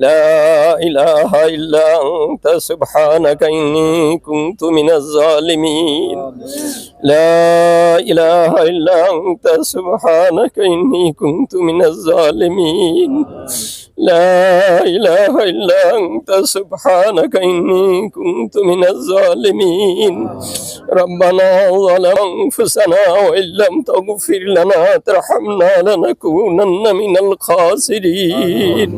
لا إله إلا أنت سبحانك إني كنت من الظالمين. لا إله إلا أنت سبحانك إني كنت من الظالمين. لا إله إلا أنت سبحانك إني كنت من الظالمين. ربنا ظلم أنفسنا وإن لم تغفر لنا ترحمنا لنكونن من الخاسرين.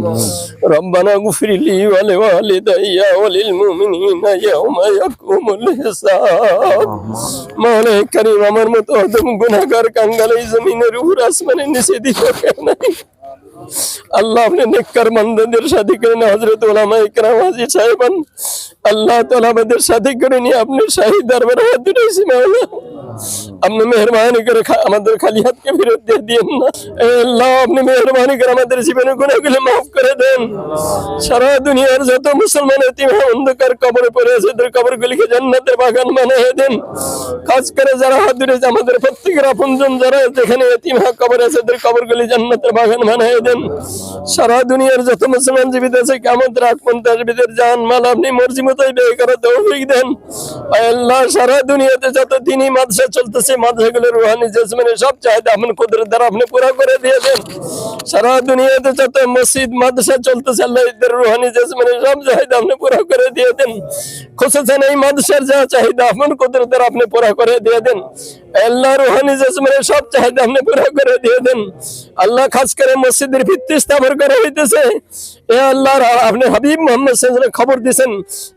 ربنا اغفر لي ولوالدي وللمؤمنين يوم يقوم الحساب মৌলাই করিম আমার মতো অদম গুনাহগার কাঙ্গাল এই জমিনের উপর আসমানের নিচে দিতে নাই আল্লাহ আপনি নেককার মন্দাদের সাথে করে নিয়ে হজরত ওলামা ইকরাম হাজি সাহেবান আল্লাহ তালা আমাদের সাথে করে নিয়ে আপনার শাহিদ দরবার হাত দুটাইছি মাওলা আপনি মেহরবানি করে আমাদের খালি হাতকে ফেরত দিয়ে দিয়েন না। আল্লাহ, আপনি মেহরবানি করে আমাদের জীবনে গুণাগুলো মাফ করে দেন। সারা দুনিয়ার যত মুসলমান অন্ধকার কবরে পড়ে আছে তাদের কবরগুলিকে জান্নাতের বাগান বানিয়ে দেন। কাজ করে যারা আমাদের প্রত্যেকের আপনজন যারা যেখানে কবর আছে তাদের জান্নাতের বাগান বানিয়ে দেন। সারা দুনিয়ার যত মুসলমান জীবিত আছে কেমন রাত পঞ্চাশ জীবিতের জান, মাল আপনি মর্জি মতোই ব্যয় করে তৌফিক দেন। আল্লাহ, সারা দুনিয়াতে যত দিনই মাদ্রাসা চলতেছে মাদ্রাসাগুলো রুহানি, জেসমিনের সব চাহিদা আপনি কুদরত দ্বারা আপনি পুরো করে দিয়েছেন সারা দুনিয়াতে যত মসজিদ, মাদ্রাসা চলতেছে, আল্লাহ রুহানি, জেসমিনের সব চাহিদা আপনি পুরো করে দিয়ে দেন। খুশেছেন এই মাদ্রাসার যা চাহিদা আপনি কুদরত দ্বারা আপনি পুরো করে দিয়ে দেন। আল্লাহ রুহানি, জেসমিনের সব চাহিদা আপনি পুরো করে দিয়ে আল্লাহ খাস করে মসজিদের ভিত্তি স্থাপন করা হইতেছে। এ আল্লাহ আপনি হাবিব মোহাম্মদ খবর দিয়েছেন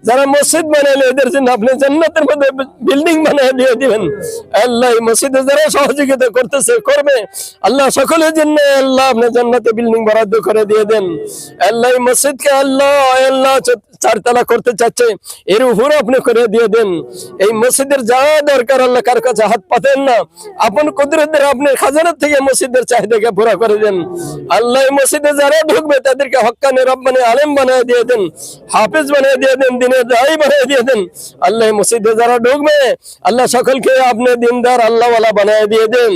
যারা মসজিদ বানাইলে এদের জন্য আপনি জান্নাতের মধ্যে বিল্ডিং বানিয়ে দিয়ে দিবেন। আল্লাহ মসজিদে যারা সহযোগিতা করতেছে, করবে। আল্লাহ সকলের জন্য আল্লাহ আপনি জান্নাতে বিল্ডিং বরাদ্দ করে দিয়ে দেন। আল্লাহ মসজিদকে আল্লাহ আল্লাহ চারতলা করতে চাচ্ছে, এর উপর আপনি করে দিয়ে দেন। এই মসজিদের যা দরকার, আল্লাহ কার কাছে হাত পাতেন না। আপন কুদরতের আপনি খাজানার থেকে মসজিদের চাহিদাকে পুরা করে দেন। আল্লাহ মসজিদে যারা ঢুকবে, তাদেরকে হক্কানে রব্বানে আলেম বানিয়ে দিয়ে দেন, হাফেজ বানিয়ে দিয়ে দেন, দিনের দায়ী বানিয়ে দিয়ে দেন। আল্লাহ মসজিদে যারা ঢুকবে, আল্লাহ সকলকে আপনি দিনদার, আল্লাহওয়ালা বানিয়ে দিয়ে দেন।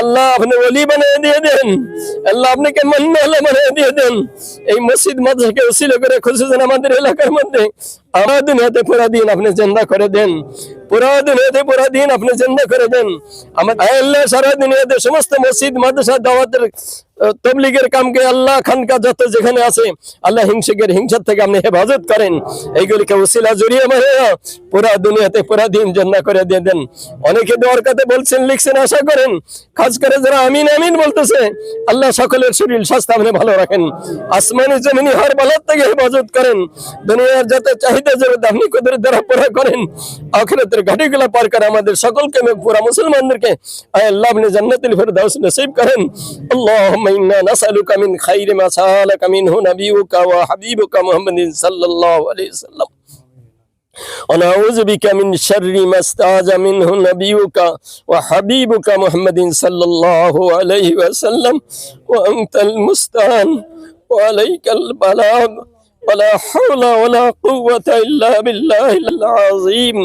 আল্লাহ আপনি ওলি বানিয়ে দিয়ে দেন। আল্লাহ আপনাকে মান্না বানিয়ে দিয়ে দেন। এই মসজিদ মাদ্রাসাকে উসিল করে খুঁজেছেন আমাদের এলাকার মধ্যে আমার দুনিয়াতে পুরা দিন আপনি জেন্দা করে দেন। পুরা দুনিয়াতে পুরা দিন আপনি জেন্দা করে দেন। আমার আল্লাহ সারা দুনিয়াতে সমস্ত মসজিদ, মাদ্রাসা, দাওয়াতের তবলিগের কামকে আল্লাহ খানকা যত যেখানে আছে, আল্লাহ হিংসকের হিংসার থেকে আপনি হেফাজত করেন। এইগুলিকে উসিলা জড়িয়ে মারে, পুরা দুনিয়াতে পুরা দিন জন্না করে দিয়ে দেন। অনেকে দোয়ার কাতে বলছেন, লিখছেন, আশা করেন। খাস করে যারা আমিন আমিন বলতেছে, আল্লাহ সকলের শরীর, স্বাস্থ্য আপনি ভালো রাখেন। আসমানি জমিনি হর বালার থেকে হেফাজত করেন। দুনিয়ার যত চাহিদা জরুরত আপনি কুদরত দ্বারা পুরা করেন, আখিরাতের ঘাটিগুলা পার করে আমাদের সকলকে পুরা মুসলমানদেরকে আল্লাহ আপনি জান্নাতুল ফেরদাউস নসিব করেন। إنا نسألك من خير ما سألك منه نبيك وحبيبك محمد صلى الله عليه وسلم. ونعوذ بك من شر ما استعاذ منه نبيك وحبيبك محمد صلى الله عليه وسلم. وأنت المستعان. وعليك البلاغ. ولا حول ولا قوة إلا بالله العظيم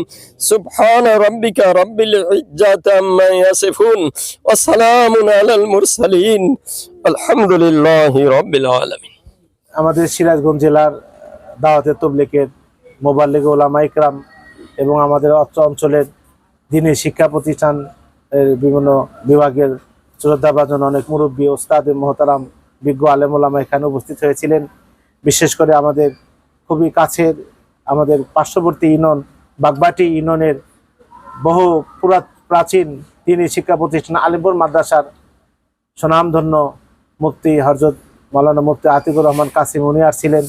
سبحان ربك رب العزة عما يصفون وسلام على المرسلين الحمد لله رب العالمين আমাদের সিরাজগঞ্জ জেলার দাওয়াতে তবলিকের মোবাল্লিগ ওলামা ইকরাম এবং আমাদের অত্র অঞ্চলের দিনী শিক্ষা প্রতিষ্ঠান এর বিভিন্ন বিভাগের শ্রদ্ধাভাজন অনেক মুরব্বী ওস্তাদ মহতারাম বিজ্ঞ আলেম ওলামা এখানে উপস্থিত হয়েছিলেন বিশেষ করে আমাদের খুবই কাছের আমাদের পার্শ্ববর্তী ইউনিয়ন, বাগবাটি ইউনিয়নের বহু পুরাত, প্রাচীন তিনি শিক্ষা প্রতিষ্ঠান আলিপুর মাদ্রাসার সুনামধন্য মুফতি হরজত মাওলানা মুফতি আতিকুর রহমান কাসিম উনিয়ার ছিলেন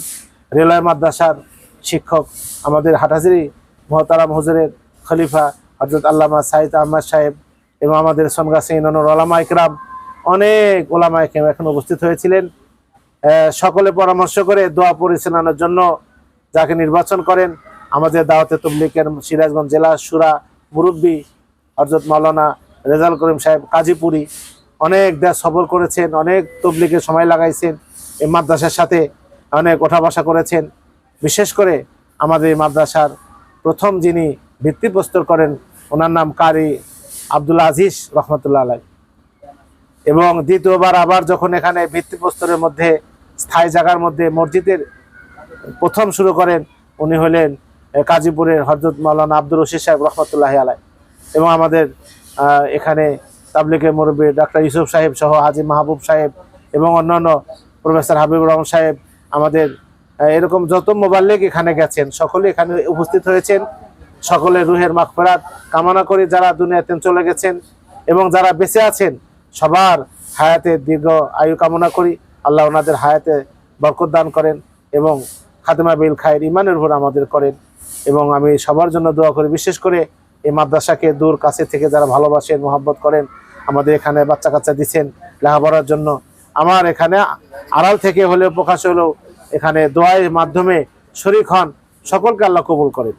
রেলওয়ে মাদ্রাসার শিক্ষক আমাদের হাটাজারি মহতারাম হুজুরের খলিফা হজরত আল্লামা সাইদ আহমদ সাহেব এবং আমাদের সনগাছি ইউনিয়নের ওলামা ইকরাম, অনেক ওলামা ইকরাম এখন উপস্থিত হয়েছিলেন। সকলে পরামর্শ করে দোয়া পরিচালনার জন্য যাকে নির্বাচন করেন, আমাদের দাওয়াতে তবলিকের সিরাজগঞ্জ জেলা সুরা মুরব্বী হজরত মাওলানা রেজাল করিম সাহেব কাজীপুরি অনেক দেশ সফর করেছেন, অনেক তবলিকে সময় লাগাইছেন, এই মাদ্রাসার সাথে অনেক ওঠা বসা করেছেন। বিশেষ করে আমাদের এই মাদ্রাসার প্রথম যিনি ভিত্তিপ্রস্তর করেন, ওনার নাম কারি আব্দুল আজিজ রহমতুল্লাহ আলাই এবং দ্বিতীয়বার আবার যখন এখানে ভিত্তিপ্রস্তরের মধ্যে স্থায়ী জায়গার মধ্যে মসজিদের প্রথম শুরু করেন উনি হলেন কাজীপুরের হজরত মাওলানা আব্দুর রশিদ সাহেব রহমতুল্লাহ আলাই এবং আমাদের এখানে তাবলিকের মুরব্বী ডাক্তার ইউসুফ সাহেব সহ হাজি মাহবুব সাহেব এবং অন্যান্য প্রফেসর হাবিবুর রহমান সাহেব আমাদের এরকম যত মোবাল্লিক এখানে গেছেন, সকলে এখানে উপস্থিত হয়েছেন। সকলে রুহের মাগফিরাত কামনা করি যারা দুনিয়াতে চলে গেছেন এবং যারা বেঁচে আছেন, সবার হায়াতে দীর্ঘ আয়ু কামনা করি। আল্লাহ ওনাদের হায়াতে বরকত দান করেন এবং খাতেমা বিল খায়ের ইমানের উপর আমাদের করেন এবং আমি সবার জন্য দোয়া করি। বিশেষ করে এই মাদ্রাসাকে দূর কাছে থেকে যারা ভালোবাসেন, মোহাব্বত করেন, আমাদের এখানে বাচ্চা কাচ্চা দিচ্ছেন লেখাপড়ার জন্য। আমার এখানে আড়াল থেকে হলেও প্রকাশ হলেও এখানে দোয়ার মাধ্যমে শরীক হন, সকলকে আল্লাহ কবুল করেন।